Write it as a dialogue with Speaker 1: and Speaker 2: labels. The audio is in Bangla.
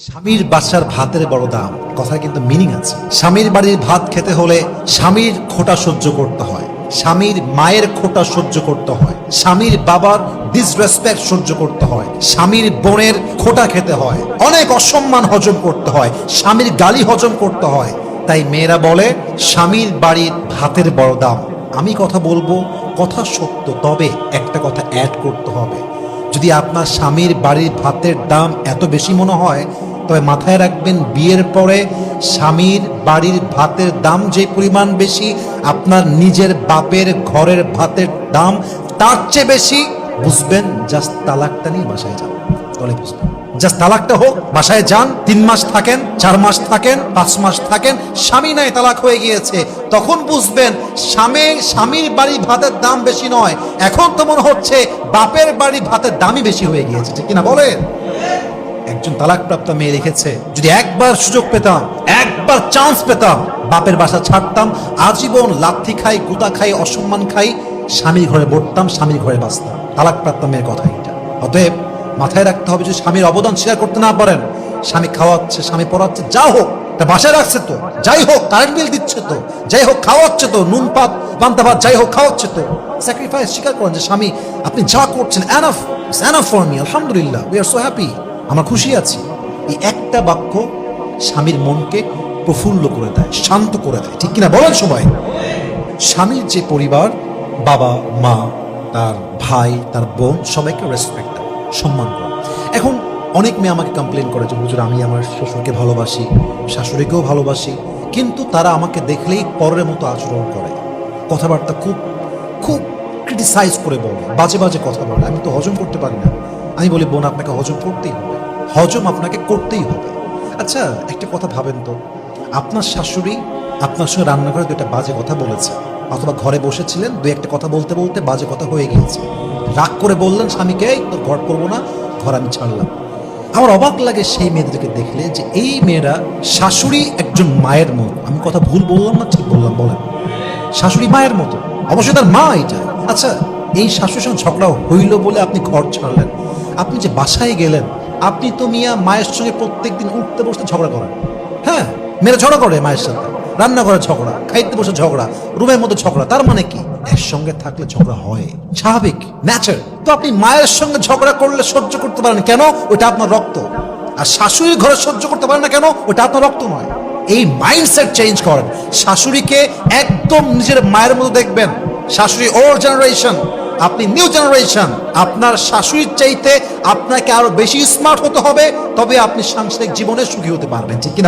Speaker 1: স্বামীর বাসার ভাতের বড় দাম কথা কিন্তু মিনিং আছে। স্বামীর বাড়ির ভাত খেতে হলে স্বামীর খোটা সহ্য করতে হয়, স্বামীর মায়ের খোটা সহ্য করতে হয়, স্বামীর বাবার ডিসরেসপেক্ট সহ্য করতে হয়, স্বামীর বোনের খোটা খেতে হয়, অনেক অসম্মান হজম করতে হয়, স্বামীর গালি হজম করতে হয়। তাই মেয়েরা বলে, স্বামীর বাড়ির ভাতের বড় দাম। আমি কথা বলব, কথা সত্য, তবে একটা কথা অ্যাড করতে হবে। যদি আপনার স্বামীর বাড়ির ভাতের দাম এত বেশি মনে হয়, তবে মাথায় রাখবেন, বিয়ের পরে স্বামীর বাড়ির ভাতের দাম যে পরিমাণ বেশি, আপনার নিজের বাপের ঘরের ভাতের দাম তার চেয়ে বেশি, বুঝবেন জাস্ট তালাকটা নিয়ে বাসায় যান তাহলে বুঝবেন। জাস্ট তালাকটা হোক, বাসায় যান, তিন মাস থাকেন, চার মাস থাকেন, পাঁচ মাস থাকেন, স্বামী নাই, তালাক হয়ে গিয়েছে। তখন বুঝবেন, স্বামী, স্বামীর বাড়ি ভাতের দাম বেশি নয়। এখন তো মনে হচ্ছে, বাপের বাড়ি ভাতের দামই বেশি হয়ে গিয়েছে। ঠিক কিনা বলেন? একজন তালাকপ্রাপ্ত মেয়ে লিখেছে, যদি একবার সুযোগ পেতাম, একবার চান্স পেতাম, বাপের বাসা ছাড়তাম, আজীবন লাথি খাই গুতা খাই, অসম্মান খাই, স্বামীর ঘরে বসতাম, স্বামীর ঘরে বাঁচতাম। তালাকপ্রাপ্ত মেয়ের কথা এটা অতএব মাথায় রাখতে হবে যদি স্বামীর অবদান স্বীকার করতে না পারেন, স্বামী খাওয়াচ্ছে, স্বামী পড়াচ্ছে, যা হোক তা বাসায় রাখছে তো। যাই হোক কারেন্ট বিল দিচ্ছে তো। যাই হোক, খাওয়াচ্ছে তো, নুন পাত পান্তা ভাত, যাই হোক, খাওয়াচ্ছে তো। স্যাক্রিফাইস স্বীকার করেন যে, স্বামী, আপনি যা করছেন এনাফ এনাফ ফর মি আলহামদুলিল্লাহ উই আর সো হ্যাপি আমরা খুশি আছি। এই একটা বাক্য স্বামীর মনকে প্রফুল্ল করে দেয়, শান্ত করে দেয়। ঠিক কিনা বলেন সবাই? স্বামীর যে পরিবার, বাবা, মা, তার ভাই, তার বোন, সবাইকে রেসপেক্ট সম্মান করে। এখন অনেক মেয়ে আমাকে কমপ্লেন করে যে, হুজুর, আমি আমার শ্বশুরকে ভালোবাসি, শাশুড়িকেও ভালোবাসি, কিন্তু তারা আমাকে দেখলেই পরের মতো আচরণ করে। কথাবার্তা খুব খুব ক্রিটিসাইজ করে বলে, বাজে বাজে কথা বলে। আমি তো হজম করতে পারি না। আমি বলি, বোন, আপনাকে হজম করতেই হবে। হজম আপনাকে করতেই হবে। আচ্ছা একটা কথা ভাবেন তো, আপনার শাশুড়ি আপনার সঙ্গে রান্নাঘরে দুটা বাজে কথা বলেছে, অথবা ঘরে বসেছিলেন দু একটা কথা বলতে বলতে বাজে কথা হয়ে গিয়েছে। রাগ করে বললেন স্বামীকে "এই, তোর ঘর করব না ঘর আমি ছাড়লাম। আমার অবাক লাগে সেই মেয়েদেরকে দেখলে যে এই মেয়েরা শাশুড়ি একজন মায়ের মতো। আমি কথা ভুল বললাম না? ঠিক বললাম বলেন। শাশুড়ি মায়ের মতো। অবশ্যই তার মা এটা। আচ্ছা এই শাশুড়ির সঙ্গে ঝগড়া হইল বলে আপনি ঘর ছাড়লেন। আপনি যে বাসায় গেলেন আপনি তো মিয়া মায়ের সঙ্গে প্রত্যেকদিন উঠতে বসতে ঝগড়া করেন। হ্যাঁ মেয়েরা ঝগড়া করে মায়ের সাথে। রান্নাঘরে ঝগড়া, খাইতে বসে ঝগড়া, রুমের মধ্যে ঝগড়া, তার মানে কি? একসঙ্গে থাকলে ঝগড়া হয়। স্বাভাবিক ন্যাচার তো আপনি মায়ের সঙ্গে ঝগড়া করলে সহ্য করতে পারেন কেন? ওটা আপনার রক্ত। আর শাশুড়ির ঘরে সহ্য করতে পারেন না কেন? ওটা আপনার রক্ত নয়। এই মাইন্ডসেট চেঞ্জ করেন। শাশুড়িকে একদম নিজের মায়ের মতো দেখবেন। শাশুড়ি ওল্ড জেনারেশন আপনি নিউ জেনারেশন আপনার শাশুড়ির চাইতে আপনাকে আরও বেশি স্মার্ট হতে হবে, তবে আপনি সাংসারিক জীবনে সুখী হতে পারবেন, ঠিক কিনা?